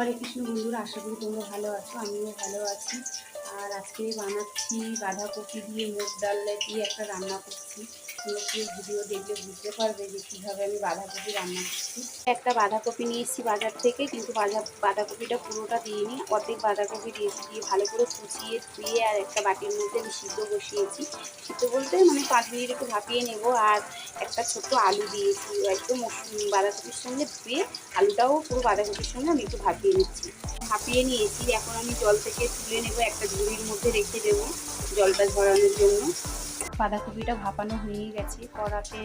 হরে কৃষ্ণ বন্ধুর, আশা করি তোমরা ভালো আছো, আমিও ভালো আছি। আর আজকে বানাচ্ছি বাঁধাকপি দিয়ে মুগ ডাল দিয়ে একটা রান্না করছি। ভিডিও দেখলে বুঝতে পারবে যে কীভাবে আমি বাঁধাকপি রান্না করছি। একটা বাঁধাকপি নিয়ে এসেছি বাজার থেকে, কিন্তু বাঁধা বাঁধাকপিটা পুরোটা দিইনি। অর্ধেক বাঁধাকপি দিয়েছি, দিয়ে ভালো করে কুচিয়ে ধুয়ে আর একটা বাটির মধ্যে আমি সিদ্ধ বসিয়েছি। সিদ্ধ বলতে মানে পাঁচ মিনিট একটু ভাপিয়ে নেব আর একটা ছোট্ট আলু দিয়েছি, একদম বাঁধাকপির সঙ্গে ধুয়ে আলুটাও পুরো বাঁধাকপির সঙ্গে আমি একটু ভাপিয়ে নিচ্ছি। ভাপিয়ে নিয়েছি, এখন আমি জল থেকে তুলে নেব একটা ঝুড়ির মধ্যে রেখে দেবো জলটা ঝরানোর জন্য। বাঁধাকপিটা ভাপানো হয়ে গেছে। কড়াতে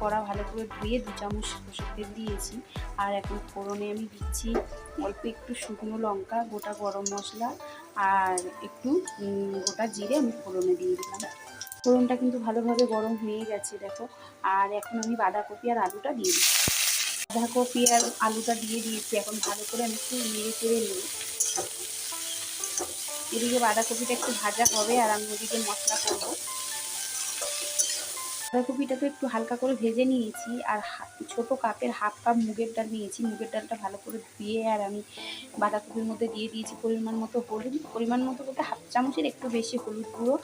কড়া ভালো করে ধুয়ে দু চামচ সরষের দিয়েছি। আর এখন ফোড়নে আমি দিচ্ছি অল্প একটু শুকনো লঙ্কা, গোটা গরম মশলা আর একটু গোটা জিরে আমি ফোড়নে দিয়ে দিলাম। ফোড়নটা কিন্তু ভালোভাবে গরম হয়ে গেছে, দেখো। আর এখন আমি বাঁধাকপি আর আলুটা দিয়ে দিচ্ছি। বাঁধাকপি আর আলুটা দিয়ে দিয়েছি। এখন ভালো করে আমি একটু নেড়ে চেড়ে নিই এদিকে বাঁধাকপিটা একটু ভাজা হবে আর আমি ওদিকে মশলা করব। বাঁধাকপিটা তো একটু হালকা করে ভেজে নিয়েছি আর ছোট কাপের হাফ কাপ মুগের ডাল নিয়েছি। মুগের ডালটা ভালো করে ধুয়ে আর আমি বাঁধাকপির মধ্যে দিয়ে দিয়েছি পরিমাণ মতো হলুদ। পরিমাণ মতো বলতে হাফ চামচের একটু বেশি হলুদ গুঁড়ো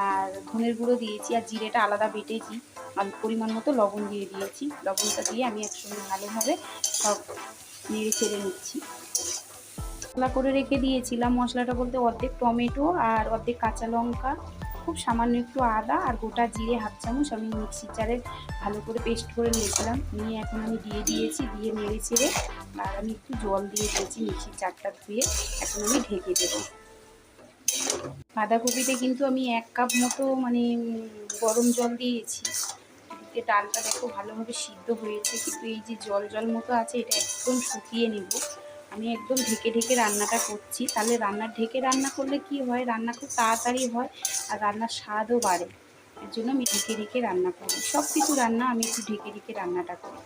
আর ধনের গুঁড়ো দিয়েছি আর জিরেটা আলাদা বেটেছি। আর পরিমাণ মতো লবণ দিয়ে দিয়েছি। লবণটা দিয়ে আমি একসঙ্গে ভালোভাবে সব নেড়ে ছেড়ে নিচ্ছি। মশলা করে রেখে দিয়েছিলাম। মশলাটা বলতে অর্ধেক টমেটো আর অর্ধেক কাঁচা লঙ্কা। খুব সামান্য একটু আদা আর গোটা জিরে হাফ চামচ আমি মিক্সির জারে ভালো করে পেস্ট করে নিয়েছিলাম। নিয়ে এখন আমি দিয়ে দিয়েছি, দিয়ে নেড়ে ছেড়ে আর আমি একটু জল দিয়ে দিয়েছি মিক্সির চারটা ধুয়ে। এখন আমি ঢেকে দেবো। বাঁধাকপিতে কিন্তু আমি এক কাপ মতো মানে গরম জল দিয়েছি। এদিকে ডালটা দেখো ভালোভাবে সিদ্ধ হয়েছে, কিন্তু এই যে জল জল মতো আছে, এটা একদম শুকিয়ে নেব। আমি একদম ঢেকে ঢেকে রান্নাটা করছি। তাহলে রান্না, ঢেকে রান্না করলে কি হয়? রান্না খুব তাড়াতাড়ি হয় আর রান্নার স্বাদও বাড়ে। এর জন্য আমি ঢেকে ঢেকে রান্না করি। সব কিছু রান্না আমি একটু ঢেকে ঢেকে রান্নাটা করি।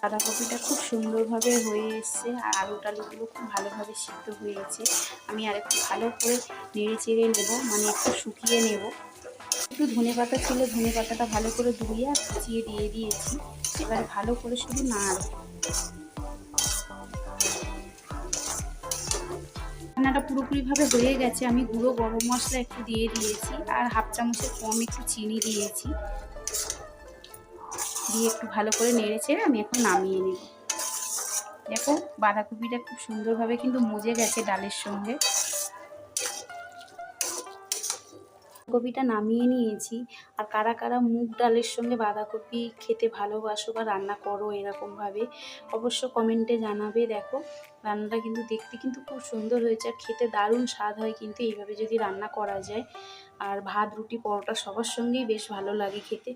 বাঁধাকপিটা খুব সুন্দরভাবে হয়ে এসছে আর আলু টালুগুলো খুব ভালোভাবে সিদ্ধ হয়েছে আমি আর একটু ভালো করে নেড়ে চেড়ে নেব মানে একটু শুকিয়ে নেব। একটু ধনে পাতা ছিল, ধনে পাতাটা ভালো করে ধুয়ে আর দিয়ে দিয়েছি। এবার ভালো করে শুধু নাড় রান্নাটা পুরোপুরিভাবে হয়ে গেছে। আমি গুঁড়ো গরম মশলা একটু দিয়ে দিয়েছি আর হাফ চামচের কম একটু চিনি দিয়েছি। দিয়ে একটু ভালো করে নেড়ে চেড়ে আমি এখন নামিয়ে নেব। দেখো বাঁধাকপিটা খুব সুন্দরভাবে কিন্তু মজে গেছে ডালের সঙ্গে। কপিটা নামিয়ে নিয়েছি। আর কারা কারা মুগ ডালের সঙ্গে বাঁধাকপি খেতে ভালোবাসো বা রান্না করো এরকমভাবে অবশ্য কমেন্টে জানাবে, দেখো। রান্নাটা কিন্তু দেখতে কিন্তু খুব সুন্দর হয়েছে, আর খেতে দারুণ স্বাদ হয় কিন্তু এইভাবে যদি রান্না করা যায়। আর ভাত, রুটি, পরোটা সবার সঙ্গেই বেশ ভালো লাগে খেতে।